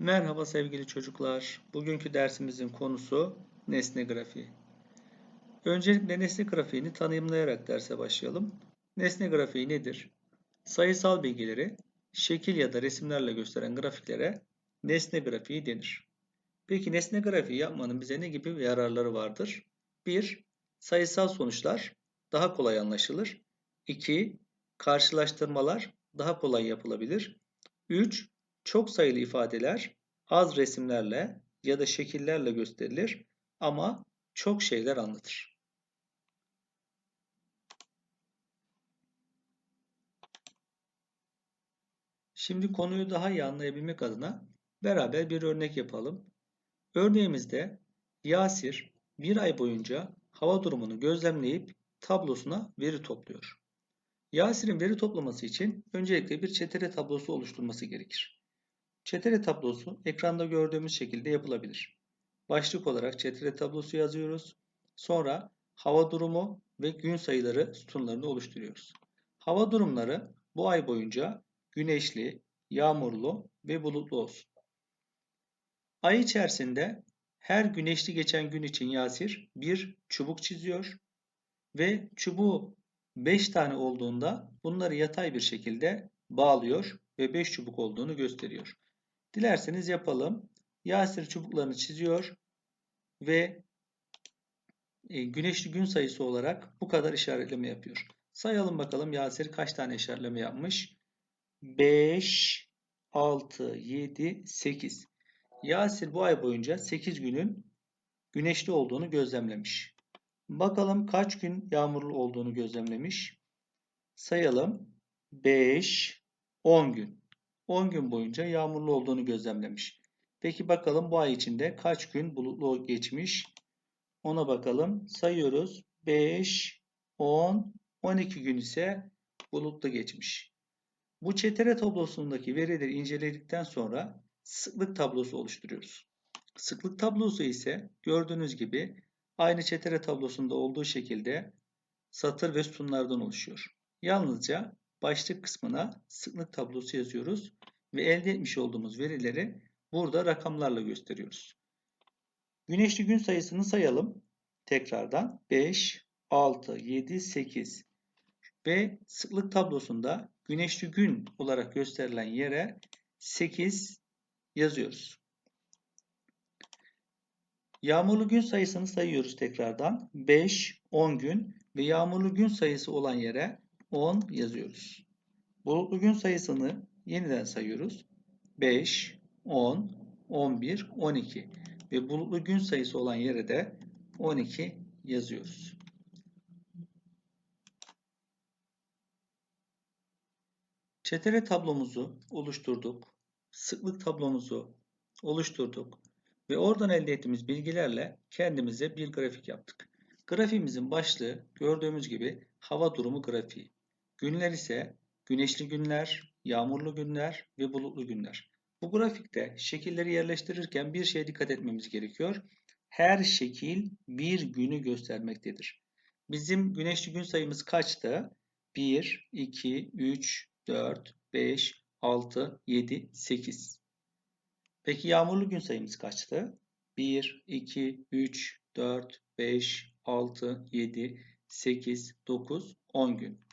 Merhaba sevgili çocuklar. Bugünkü dersimizin konusu nesne grafiği. Öncelikle nesne grafiğini tanımlayarak derse başlayalım. Nesne grafiği nedir? Sayısal bilgileri şekil ya da resimlerle gösteren grafiklere nesne grafiği denir. Peki nesne grafiği yapmanın bize ne gibi yararları vardır? 1. Sayısal sonuçlar daha kolay anlaşılır. 2. Karşılaştırmalar daha kolay yapılabilir. 3. Çok sayılı ifadeler az resimlerle ya da şekillerle gösterilir ama çok şeyler anlatır. Şimdi konuyu daha iyi anlayabilmek adına beraber bir örnek yapalım. Örneğimizde Yasir bir ay boyunca hava durumunu gözlemleyip tablosuna veri topluyor. Yasir'in veri toplaması için öncelikle bir çetele tablosu oluşturması gerekir. Çetele tablosu ekranda gördüğümüz şekilde yapılabilir. Başlık olarak çetele tablosu yazıyoruz. Sonra hava durumu ve gün sayıları sütunlarını oluşturuyoruz. Hava durumları bu ay boyunca güneşli, yağmurlu ve bulutlu olsun. Ay içerisinde her güneşli geçen gün için Yasir bir çubuk çiziyor ve çubuğu 5 tane olduğunda bunları yatay bir şekilde bağlıyor ve 5 çubuk olduğunu gösteriyor. Dilerseniz yapalım. Yasir çubuklarını çiziyor ve e, güneşli gün sayısı olarak bu kadar işaretleme yapıyor. Sayalım bakalım Yasir kaç tane işaretleme yapmış? 5, 6, 7, 8. Yasir bu ay boyunca 8 günün güneşli olduğunu gözlemlemiş. Bakalım kaç gün yağmurlu olduğunu gözlemlemiş. Sayalım. 5, 10 gün. 10 gün boyunca yağmurlu olduğunu gözlemlemiş. Peki bakalım bu ay içinde kaç gün bulutlu geçmiş? Ona bakalım. Sayıyoruz. 5, 10, 12 gün ise bulutlu geçmiş. Bu çetele tablosundaki verileri inceledikten sonra sıklık tablosu oluşturuyoruz. Sıklık tablosu ise gördüğünüz gibi aynı çetele tablosunda olduğu şekilde satır ve sütunlardan oluşuyor. Yalnızca başlık kısmına sıklık tablosu yazıyoruz ve elde etmiş olduğumuz verileri burada rakamlarla gösteriyoruz. Güneşli gün sayısını sayalım. Tekrardan 5, 6, 7, 8 ve sıklık tablosunda güneşli gün olarak gösterilen yere 8 yazıyoruz. Yağmurlu gün sayısını sayıyoruz tekrardan. 5, 10 gün ve yağmurlu gün sayısı olan yere 10 yazıyoruz. Bulutlu gün sayısını yeniden sayıyoruz. 5, 10, 11, 12 ve bulutlu gün sayısı olan yere de 12 yazıyoruz. Çetele tablomuzu oluşturduk. Sıklık tablomuzu oluşturduk. Ve oradan elde ettiğimiz bilgilerle kendimize bir grafik yaptık. Grafiğimizin başlığı gördüğümüz gibi hava durumu grafiği. Günler ise güneşli günler, yağmurlu günler ve bulutlu günler. Bu grafikte şekilleri yerleştirirken bir şeye dikkat etmemiz gerekiyor. Her şekil bir günü göstermektedir. Bizim güneşli gün sayımız kaçtı? 1, 2, 3, 4, 5, 6, 7, 8. Peki yağmurlu gün sayımız kaçtı? 1, 2, 3, 4, 5, 6, 7, 8, 9, 10 gün.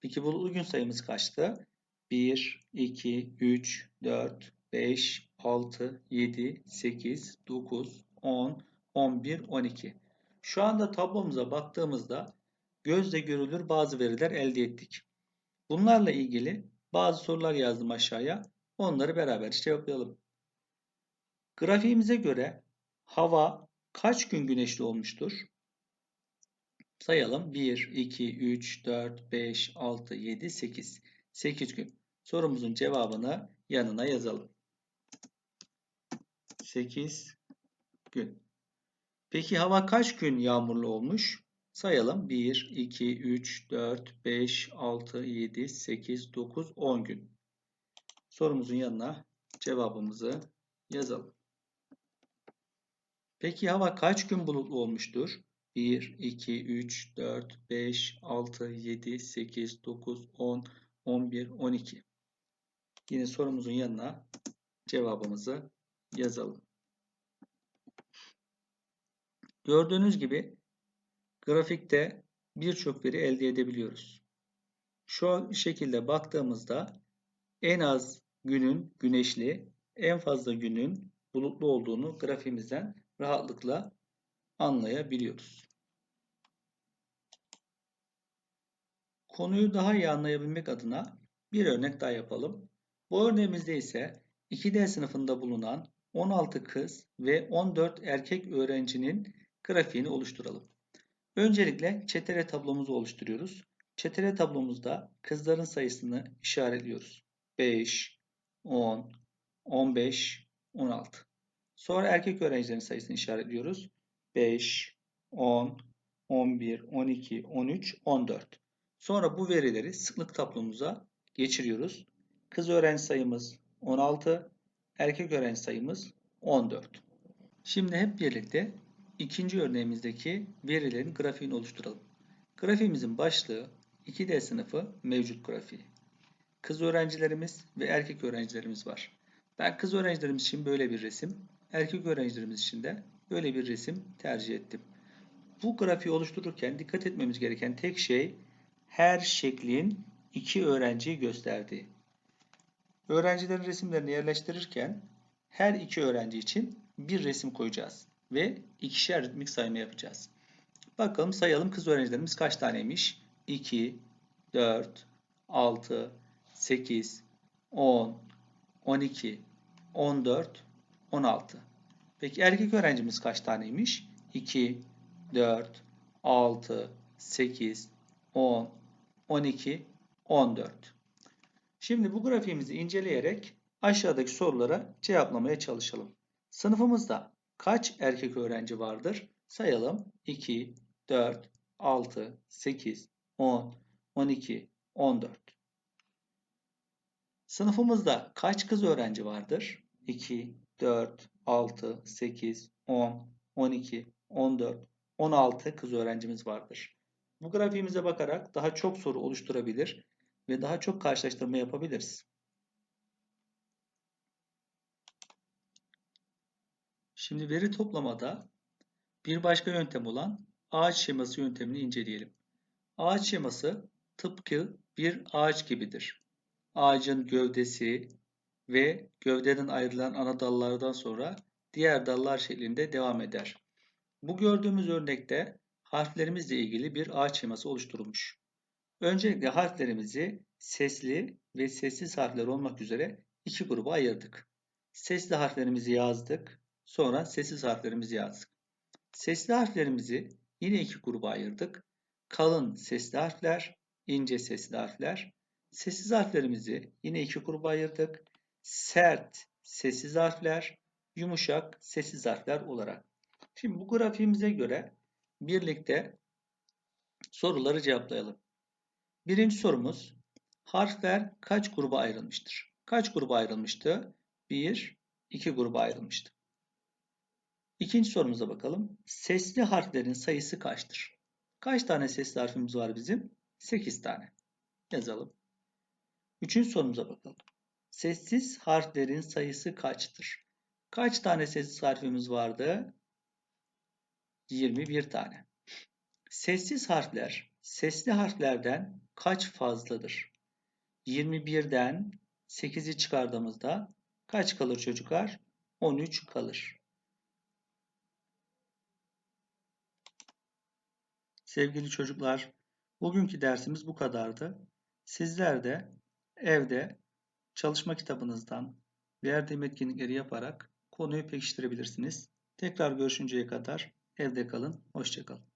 Peki bulutlu gün sayımız kaçtı? 1, 2, 3, 4, 5, 6, 7, 8, 9, 10, 11, 12. Şu anda tablomuza baktığımızda gözle görülür bazı veriler elde ettik. Bunlarla ilgili bazı sorular yazdım aşağıya. Onları beraber cevaplayalım. Grafiğimize göre hava kaç gün güneşli olmuştur? Sayalım. 1, 2, 3, 4, 5, 6, 7, 8. 8 gün. Sorumuzun cevabını yanına yazalım. 8 gün. Peki hava kaç gün yağmurlu olmuş? Sayalım. 1, 2, 3, 4, 5, 6, 7, 8, 9, 10 gün. Sorumuzun yanına cevabımızı yazalım. Peki hava kaç gün bulutlu olmuştur? 1, 2, 3, 4, 5, 6, 7, 8, 9, 10, 11, 12. Yine sorumuzun yanına cevabımızı yazalım. Gördüğünüz gibi grafikte birçok veri elde edebiliyoruz. Şu şekilde baktığımızda en az günün güneşli, en fazla günün bulutlu olduğunu grafiğimizden rahatlıkla anlayabiliyoruz. Konuyu daha iyi anlayabilmek adına bir örnek daha yapalım. Bu örneğimizde ise 2D sınıfında bulunan 16 kız ve 14 erkek öğrencinin grafiğini oluşturalım. Öncelikle çetele tablomuzu oluşturuyoruz. Çetele tablomuzda kızların sayısını işaretliyoruz. 5, 10, 15, 16. Sonra erkek öğrencilerin sayısını işaretliyoruz. 5, 10, 11, 12, 13, 14. Sonra bu verileri sıklık tablomuza geçiriyoruz. Kız öğrenci sayımız 16, erkek öğrenci sayımız 14. Şimdi hep birlikte ikinci örneğimizdeki verilerin grafiğini oluşturalım. Grafiğimizin başlığı 2D sınıfı mevcut grafiği. Kız öğrencilerimiz ve erkek öğrencilerimiz var. Ben kız öğrencilerimiz için böyle bir resim, erkek öğrencilerimiz için de böyle bir resim tercih ettim. Bu grafiği oluştururken dikkat etmemiz gereken tek şey her şeklin iki öğrenciyi gösterdiği. Öğrencilerin resimlerini yerleştirirken her iki öğrenci için bir resim koyacağız ve ikişer ritmik sayma yapacağız. Bakalım sayalım kız öğrencilerimiz kaç taneymiş? 2, 4, 6, 8, 10, 12, 14, 16. Peki erkek öğrencimiz kaç taneymiş? 2, 4, 6, 8, 10, 12, 14. Şimdi bu grafiğimizi inceleyerek aşağıdaki sorulara cevaplamaya çalışalım. Sınıfımızda kaç erkek öğrenci vardır? Sayalım. 2, 4, 6, 8, 10, 12, 14. Sınıfımızda kaç kız öğrenci vardır? 2, 4, 6, 8, 10, 12, 14, 16 kız öğrencimiz vardır. Bu grafiğimize bakarak daha çok soru oluşturabilir ve daha çok karşılaştırma yapabiliriz. Şimdi veri toplamada bir başka yöntem olan ağaç şeması yöntemini inceleyelim. Ağaç şeması tıpkı bir ağaç gibidir. Ağacın gövdesi ve gövdeden ayrılan ana dallardan sonra diğer dallar şeklinde devam eder. Bu gördüğümüz örnekte harflerimizle ilgili bir ağaç şeması oluşturulmuş. Öncelikle harflerimizi sesli ve sessiz harfler olmak üzere iki gruba ayırdık. Sesli harflerimizi yazdık. Sonra sessiz harflerimizi yazdık. Sesli harflerimizi yine iki gruba ayırdık. Kalın sesli harfler, ince sesli harfler. Sessiz harflerimizi yine iki gruba ayırdık. Sert sessiz harfler, yumuşak sessiz harfler olarak. Şimdi bu grafiğimize göre birlikte soruları cevaplayalım. Birinci sorumuz harfler kaç gruba ayrılmıştır? Kaç gruba ayrılmıştı? 1, 2 gruba ayrılmıştı. İkinci sorumuza bakalım. Sesli harflerin sayısı kaçtır? Kaç tane sesli harfimiz var bizim? 8 tane. Yazalım. Üçüncü sorumuza bakalım. Sessiz harflerin sayısı kaçtır? Kaç tane sessiz harfimiz vardı? 21 tane. Sessiz harfler sesli harflerden kaç fazladır? 21'den 8'i çıkardığımızda kaç kalır çocuklar? 13 kalır. Sevgili çocuklar, bugünkü dersimiz bu kadardı. Sizler de evde çalışma kitabınızdan verdiğim etkinlikleri yaparak konuyu pekiştirebilirsiniz. Tekrar görüşünceye kadar evde kalın, hoşçakalın.